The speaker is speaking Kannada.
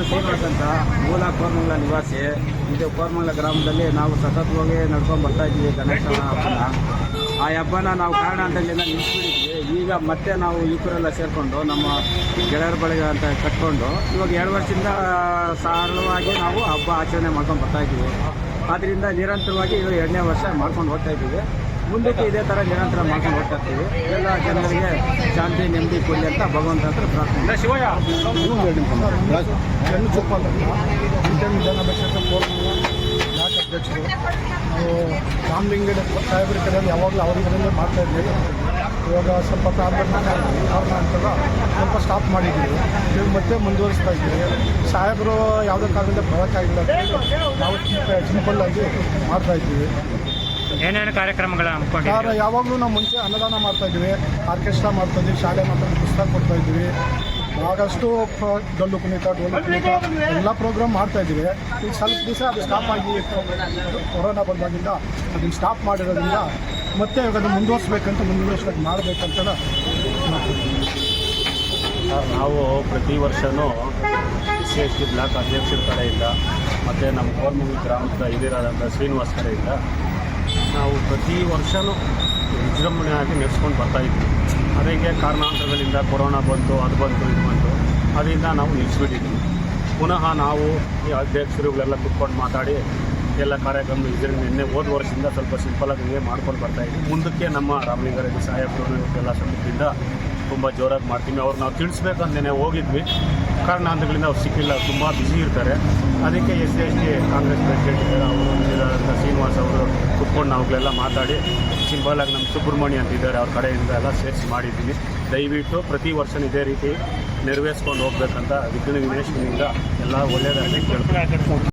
ನಾನು ಶ್ರೀನಿವಾಸ್ ಅಂತ ಮೂಲ ಕೋರ್ಮಂಗ್ಲ ನಿವಾಸಿ. ಇದು ಕೋರ್ಮಂಗ್ಲ ಗ್ರಾಮದಲ್ಲಿ ನಾವು ಸತತವಾಗಿ ನಡ್ಕೊಂಡು ಬರ್ತಾ ಇದ್ದೀವಿ ಗಣೇಶನ ಹಬ್ಬನ. ಆ ಹಬ್ಬನ ನಾವು ಕಾರಣಾಂತರದಿಂದ ನಿಲ್ಲಿಸ್ಬಿಟ್ಟಿದ್ವಿ ಈಗ ಮತ್ತೆ ನಾವು ಈ ಕೂರೆಲ್ಲ ಸೇರಿಕೊಂಡು ನಮ್ಮ ಗೆಳೆಯರ ಬಳಿಗೆ ಅಂತ ಕಟ್ಕೊಂಡು ಇವಾಗ ಎರಡು ವರ್ಷದಿಂದ ಸರಳವಾಗಿ ನಾವು ಹಬ್ಬ ಆಚರಣೆ ಮಾಡ್ಕೊಂಡು ಬರ್ತಾ ಇದ್ದೀವಿ. ಆದ್ದರಿಂದ ನಿರಂತರವಾಗಿ ಇದು ಎರಡನೇ ವರ್ಷ ಮಾಡ್ಕೊಂಡು ಹೋಗ್ತಾ ಇದ್ದೀವಿ. ಮುಂದಕ್ಕೆ ಇದೇ ಥರ ನಿರಂತರ ಮಾಡ್ಕೊಂಡು ಹೋಗ್ತಾ ಇರ್ತೀವಿ ಎಲ್ಲ ಜನರಿಗೆ ಶಾಂತಿ ನೆಮ್ಮದಿ ಕೊಡಲಿ ಅಂತ ಭಗವಂತ ಹತ್ರ ಪ್ರಾರ್ಥನೆ. ಹೆಣ್ಣು ಚುಪ್ಪ ಕೋರ್ಮಂಗಲ ಬ್ಲಾಕ್ ಅಧ್ಯಕ್ಷರು? ನಾವು ರಾಮಲಿಂಗಡ ಸಾಹೇಬ್ರ ಕಡೆಯಲ್ಲಿ ಯಾವಾಗಲೂ ಅವ್ರ ಕಡೆಯಲ್ಲೇ ಮಾಡ್ತಾ ಇದ್ವಿ. ಇವಾಗ ಸ್ವಲ್ಪ ಪ್ರಾಬ್ಲಮ್ ಕಾರಣ ಅಂತಲ್ಲ ಸ್ವಲ್ಪ ಸ್ಟಾಪ್ ಮಾಡಿದ್ದೀವಿ ಇವಾಗ ಮತ್ತೆ ಮುಂದುವರಿಸ್ತಾ ಇದ್ದೀವಿ ಸಾಹೇಬರು ಯಾವುದೇ ಕಾರಣದಿಂದ ಬರೋಕ್ಕಾಗಿಲ್ಲ. ನಾವು ಸಿಂಪಲ್ ಆಗಿ ಮಾಡ್ತಾ ಇದ್ದೀವಿ ಏನೇನು ಕಾರ್ಯಕ್ರಮಗಳ ಕಾರಣ ಯಾವಾಗಲೂ ನಾವು ಮುಂಚೆ ಅನ್ನದಾನ ಮಾಡ್ತಾ ಇದ್ವಿ ಆರ್ಕೆಸ್ಟ್ರಾ ಮಾಡ್ತಾ ಇದ್ವಿ ಶಾಲೆ ಮಕ್ಕಳಿಗೆ ಪುಸ್ತಕ ಕೊಡ್ತಾ ಇದ್ವಿ ಆಗಷ್ಟು ಡೊಳ್ಳು ಕುಣಿತ ಡೋಲು ಕುಣಿತ ಎಲ್ಲ ಪ್ರೋಗ್ರಾಮ್ ಮಾಡ್ತಾ ಇದ್ದೀವಿ. ಈಗ ಸ್ವಲ್ಪ ದಿವಸ ಅದು ಸ್ಟಾಪ್ ಆಗಿ ಕೊರೋನಾ ಬಂದಾಗಿಂದ ಅದನ್ನು ಸ್ಟಾಪ್ ಮಾಡಿರೋದ್ರಿಂದ ಮತ್ತೆ ಇವಾಗ ಅದನ್ನು ಮುಂದುವರಿಸ್ಬೇಕಂತ ಮುಂದುವರಿಸ್ಬೇಕು ಮಾಡಬೇಕಂತ ಸರ್ ನಾವು ಪ್ರತಿ ವರ್ಷವೂ S C S T block ಅಧ್ಯಕ್ಷರ ಕಡೆಯಿಂದ ಮತ್ತು ನಮ್ಮ ಗೌರ್ಮೆಂಟ್ ಗ್ರಾಮದ ಹಿರಿಯರಾದಂಥ ಶ್ರೀನಿವಾಸ್ ಕಡೆಯಿಂದ ನಾವು ಪ್ರತಿ ವರ್ಷವೂ ವಿಜೃಂಭಣೆಯಾಗಿ ನಡೆಸ್ಕೊಂಡು ಬರ್ತಾ ಇದ್ವಿ ಅದಕ್ಕೆ ಕಾರಣಾಂತರಗಳಿಂದ ಕೊರೋನಾ ಬಂತು, ಅದು ಬಂತು, ಇದು ಬಂತು. ಅದರಿಂದ ನಾವು ನಿಲ್ಲಿಸ್ಬಿಟ್ಟಿದ್ವಿ ಪುನಃ ನಾವು ಈ ಅಧ್ಯಕ್ಷರುಗಳೆಲ್ಲ ಕುತ್ಕೊಂಡು ಮಾತಾಡಿ ಎಲ್ಲ ಕಾರ್ಯಕ್ರಮ ಇದ್ರ ನಿನ್ನೆ ಹೋದ ವರ್ಷದಿಂದ ಸ್ವಲ್ಪ ಸಿಂಪಲ್ ಆಗಿ ಮಾಡ್ಕೊಂಡು ಬರ್ತಾ ಇದ್ದೀವಿ. ಮುಂದಕ್ಕೆ ನಮ್ಮ ರಾಮಲಿಂಗಾರೆಡ್ಡಿ ಸಾಹೇಬರು ಎಲ್ಲ ಸಮಿತಿಯಿಂದ ತುಂಬ ಜೋರಾಗಿ ಮಾಡ್ತೀವಿ. ಅವ್ರು ನಾವು ತಿಳಿಸ್ಬೇಕಂದೇನೆ ಹೋಗಿದ್ವಿ. ಕಾರಣಾಂತರಗಳಿಂದ ಅವ್ರು ಸಿಕ್ಕಿಲ್ಲ. ತುಂಬ ಬ್ಯುಸಿ ಇರ್ತಾರೆ. ಅದಕ್ಕೆ S S T, Congress president ಇದ್ದಾರೆ. ಅವರು ಶ್ರೀನಿವಾಸ್ ಅವರು ಕುತ್ಕೊಂಡು ನಾವುಗಳೆಲ್ಲ ಮಾತಾಡಿ ಸಿಂಪಲಾಗಿ ನಮ್ಮ ಸುಬ್ರಹ್ಮಣ್ಯ ಅಂತ ಇದ್ದಾರೆ. ಅವ್ರ ಕಡೆಯಿಂದ ಎಲ್ಲ ಸೇರಿಸಿ ಮಾಡಿದ್ದೀವಿ ದಯವಿಟ್ಟು ಪ್ರತಿ ವರ್ಷ ಇದೇ ರೀತಿ ನೆರವೇರಿಸ್ಕೊಂಡು ಹೋಗ್ಬೇಕಂತ ವಿಘ್ನ ವಿನೇಶ್ನಿಂದ ಎಲ್ಲ ಒಳ್ಳೆಯದಾಗಿ ಕೇಳ್ತಾರೆ